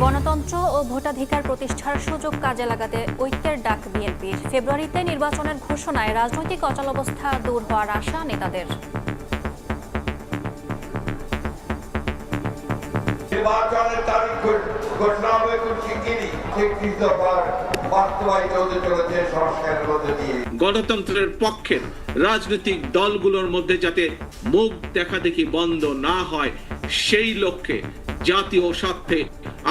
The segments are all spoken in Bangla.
গণতন্ত্র ও ভোটাধিকার প্রতিষ্ঠার সুযোগ কাজে লাগাতে ঐক্যের ডাক বিএনপির ফেব্রুয়ারিতে নির্বাচনের ঘোষণায় রাজনৈতিক অচলাবস্থা দূর হওয়ার আশা নেতাদের। নির্বাচনের তারিখ ঘোষণা বাস্তবায়িত হতে চলেছে সংস্কারের মধ্যে দিয়ে। গণতন্ত্রের পক্ষের রাজনৈতিক দলগুলোর মধ্যে যাতে মুখ দেখা দেখি বন্ধ না হয় সেই লক্ষ্যে জাতীয় স্বার্থে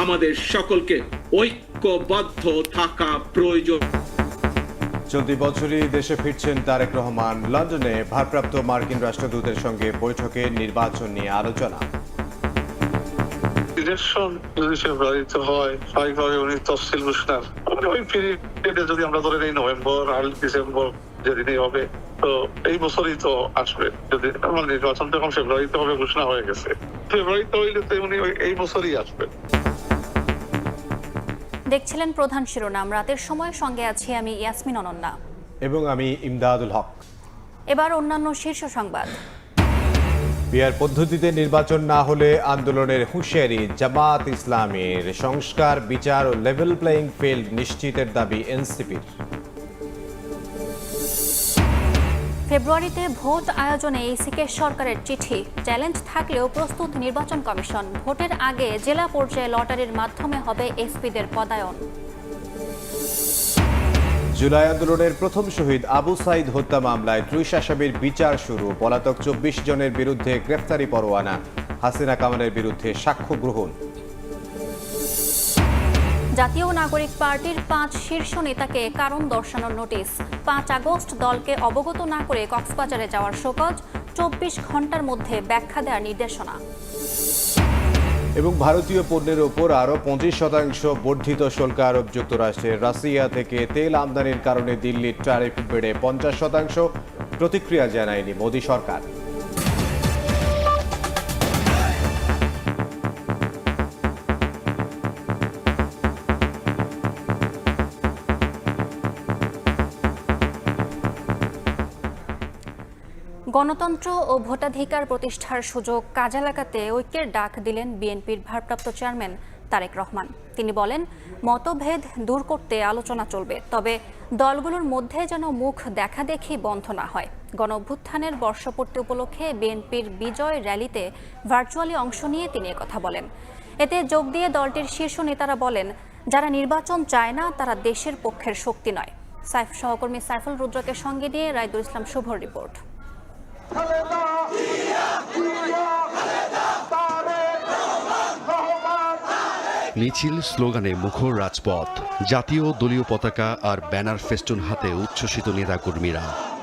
আমাদের সকলকে ঐক্যবদ্ধ থাকা প্রয়োজন। চলতি বছরই দেশে ফিরছেন তারেক রহমান। লন্ডনে ভারপ্রাপ্ত মার্কিন রাষ্ট্রদূতের সঙ্গে বৈঠকে নির্বাচন নিয়ে আলোচনা। ইলেকশন যদি ফেব্রুয়ারিতে হয় স্বাভাবিকভাবে উনি তফসিল ঘোষণার। মানে ওই পিরিয়ডে যদি আমরা ধরে নিই নভেম্বর আর্লি ডিসেম্বর যেদিনই হবে তো এই বছরই তো আসবে। যদি আমার নির্বাচন তো এখন ফেব্রুয়ারিতে হবে ঘোষণা হয়ে গেছে। ফেব্রুয়ারিতে হইলে তো উনি এই বছরই আসবে। দেখছিলেন প্রধান শিরোনাম। রাতের সময় সঙ্গে আছি আমি ইয়াসমিন অনন্যা। এবং আমি ইমদাদুল হক। এবার অন্যান্য শীর্ষ সংবাদ। বিয়ার পদ্ধতিতে নির্বাচন না হলে আন্দোলনের হুঁশিয়ারি জামাত ইসলামের সংস্কার, বিচার ও লেভেল প্লেয়িং ফিল্ড নিশ্চিতের দাবি এনসিপির। ফেব্রুয়ারিতে ভোট আয়োজনে ইসিকে সরকারের চিঠি। চ্যালেঞ্জ থাকলেও প্রস্তুত নির্বাচন কমিশন। ভোটের আগে জেলা পর্যায়ে লটারির মাধ্যমে হবে এসপিদের পদায়ন। জুলাই আন্দোলনের প্রথম শহীদ আবু সাইদ হত্যা মামলায় ত্রিশ আসামির বিচার শুরু। পলাতক চব্বিশ জনের বিরুদ্ধে গ্রেফতারি পরোয়ানা। হাসিনা কামালের বিরুদ্ধে সাক্ষ্য গ্রহণ। জাতীয় নাগরিক পার্টির পাঁচ শীর্ষ নেতাকে কারণ দর্শানোর নোটিশ। পাঁচ আগস্ট দলকে অবগত না করে কক্সবাজারে যাওয়ার শোকজ, চব্বিশ ঘণ্টার মধ্যে ব্যাখ্যা দেওয়ার নির্দেশনা। এবং ভারতীয় পণ্যের ওপর আরও পঁচিশ শতাংশ বর্ধিত শুল্ক আরোপ যুক্তরাষ্ট্রের রাশিয়া থেকে তেল আমদানির কারণে দিল্লির ট্যারিফ বেড়ে পঞ্চাশ শতাংশ প্রতিক্রিয়া জানায়নি মোদী সরকার। গণতন্ত্র ও ভোটাধিকার প্রতিষ্ঠার সুযোগ কাজে লাগাতে ঐক্যের ডাক দিলেন বিএনপির ভারপ্রাপ্ত চেয়ারম্যান তারেক রহমান। তিনি বলেন, মতভেদ দূর করতে আলোচনা চলবে, তবে দলগুলোর মধ্যে যেন মুখ দেখাদেখি বন্ধ না হয়। গণ অভ্যুত্থানের বর্ষপূর্তি উপলক্ষে বিএনপির বিজয় র্যালিতে ভার্চুয়ালি অংশ নিয়ে তিনি কথা বলেন। এতে যোগ দিয়ে দলটির শীর্ষ নেতারা বলেন, যারা নির্বাচন চায় না, তারা দেশের পক্ষের শক্তি নয়। সাইফ সহকর্মী সাইফুল রুদ্রকে সঙ্গে দিয়ে রায়দুল ইসলাম শুভর রিপোর্ট। মিছিল স্লোগানে মুখর রাজপথ। জাতীয় দলীয় পতাকা আর ব্যানার ফেস্টুন হাতে উচ্ছ্বসিত নেতাকর্মীরা।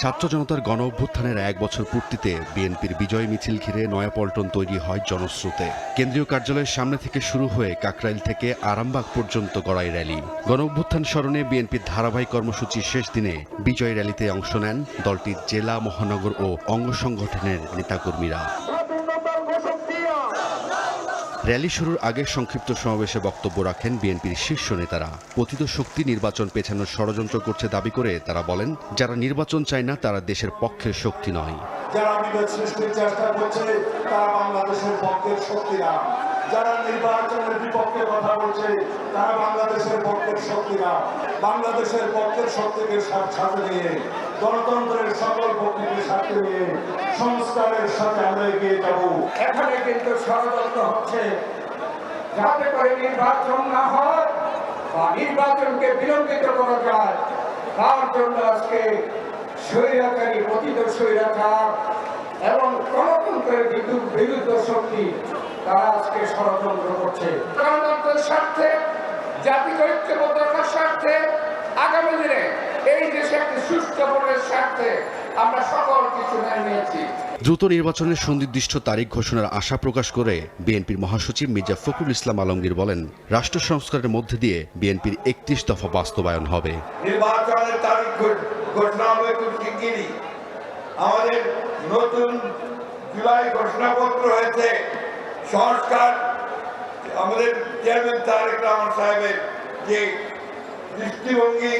ছাত্র জনতার গণ অভ্যুত্থানের এক বছর পূর্তিতে বিএনপির বিজয় মিছিল ঘিরে নয়াপল্টন তৈরি হয় জনস্রোতে। কেন্দ্রীয় কার্যালয়ের সামনে থেকে শুরু হয়ে কাকরাইল থেকে আরামবাগ পর্যন্ত গড়াই র্যালি। গণ অভ্যুত্থান স্মরণে বিএনপির ধারাবাহিক কর্মসূচির শেষ দিনে বিজয় র্যালিতে অংশ নেন দলটির জেলা মহানগর ও অঙ্গ সংগঠনের নেতাকর্মীরা। র্যালি শুরুর আগে সংক্ষিপ্ত সমাবেশে বক্তব্য রাখেন বিএনপির শীর্ষ নেতারা। কথিত শক্তি নির্বাচন পেছানোর ষড়যন্ত্র করছে দাবি করে তারা বলেন, যারা নির্বাচন চায় না, তারা দেশের পক্ষের শক্তি নয়। যারা বিভেদ সৃষ্টির চেষ্টা করছে, তারা বাংলাদেশের পক্ষের শক্তি না। যারা নির্বাচনের বিপক্ষে কথা বলছে, তারা বাংলাদেশের পক্ষের শক্তি না। বাংলাদেশের পক্ষের শক্তিকে সাথে নিয়ে, গণতন্ত্রের সকল পক্ষকে সাথে নিয়ে, সংস্কারের সাথে আমরা এগিয়ে যাব। এখানে কিন্তু ষড়যন্ত্র হচ্ছে। যাতে করে নির্বাচন না হয়, বা নির্বাচনকে বিলম্বিত করা যায়, তার জন্য আজকে স্বৈরাচারী পতিত স্বৈরাচার এবং গণতন্ত্রের বিদ্যুৎ বিরুদ্ধ শক্তি তারা আজকে ষড়যন্ত্র করছে। গণতন্ত্রের স্বার্থে জাতিক ঐক্যবদ্ধতার স্বার্থে আগামী দিনে এই দেশে একটি সুস্থ ভোটের স্বার্থে আমরা সকল কিছু মেনে নিয়েছি। দ্রুত নির্বাচনের সুনির্দিষ্ট তারিখ ঘোষণার আশা প্রকাশ করে বিএনপির মহাসচিব মির্জা ফখরুল ইসলাম আলমগীর বলেন রাষ্ট্র সংস্কারের মধ্যে দিয়ে বিএনপির একত্রিশ দফা বাস্তবায়ন হবে। নির্বাচনের তারিখ ঘোষণা হবে খুব শিগগিরই আমাদের নতুন জুলাই ঘোষণাপত্র হয়েছে। সংস্কার, আমাদের চেয়ারম্যান তারেক রহমান সাহেবের যে দৃষ্টিভঙ্গি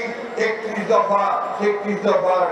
একত্রিশ দফা, একত্রিশ দফার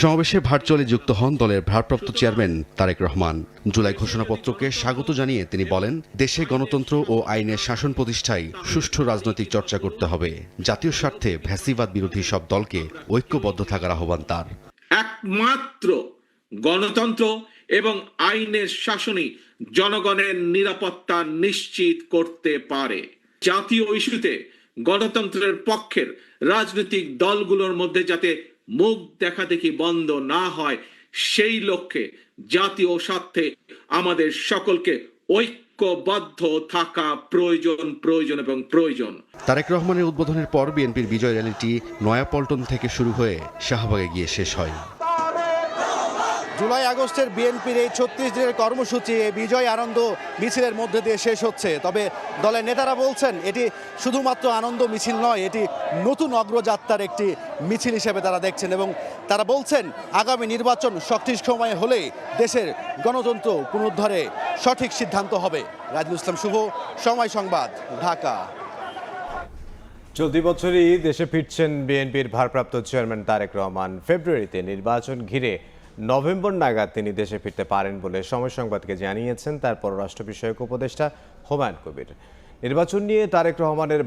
সমাবেশে ভার্চুয়ালি যুক্ত হন দলের ভারপ্রাপ্ত চেয়ারম্যান তারেক রহমান। জুলাই ঘোষণাপত্রকে স্বাগত জানিয়ে তিনি বলেন, দেশে গণতন্ত্র ও আইনের শাসন প্রতিষ্ঠায় সুষ্ঠু রাজনৈতিক চর্চা করতে হবে। জাতীয় স্বার্থে ভ্যাসিবাদ বিরোধী সব দলকে ঐক্যবদ্ধ থাকার আহ্বান তার। একমাত্র গণতন্ত্র এবং আইনের শাসনই জনগণের নিরাপত্তা নিশ্চিত করতে পারে। জাতীয় ইস্যুতে গণতন্ত্রের পক্ষের রাজনৈতিক দলগুলোর মধ্যে যাতে মুখ দেখাদেখি বন্ধ না হয়, সেই লক্ষ্যে জাতীয় স্বার্থে আমাদের সকলকে ঐক্যবদ্ধ থাকা প্রয়োজন প্রয়োজন এবং প্রয়োজন। তারেক রহমানের উদ্বোধনের পর বিএনপির বিজয় র্যালিটি নয়াপল্টন থেকে শুরু হয়ে শাহবাগে গিয়ে শেষ হয়। জুলাই আগস্টের বিএনপির এই ছত্রিশ দিনের কর্মসূচি বিজয় আনন্দ মিছিলের মধ্যে দিয়ে শেষ হচ্ছে। তবে দলের নেতারা বলছেন, এটি শুধুমাত্র আনন্দ মিছিল নয়, এটি নতুন অগ্রযাত্রার একটি মিছিল হিসেবে তারা দেখছেন এবং তারা বলছেন, আগামী নির্বাচন সঠিক সময়ে হলে দেশের গণতন্ত্র পুনরুদ্ধারে সঠিক সিদ্ধান্ত হবে। রাজুল ইসলাম শুভ, সময় সংবাদ, ঢাকা। চলতি বছরই দেশে ফিরছেন বিএনপির ভারপ্রাপ্ত চেয়ারম্যান তারেক রহমান। ফেব্রুয়ারিতে নির্বাচন ঘিরে নভেম্বর নাগাদ তিনি দেশে ফিরতে পারেন বলে সময় সংবাদকে জানিয়েছেন তার পররাষ্ট্র বিষয়ক উপদেষ্টা হুমায়ুন কবির। নির্বাচন নিয়ে তারেক রহমানের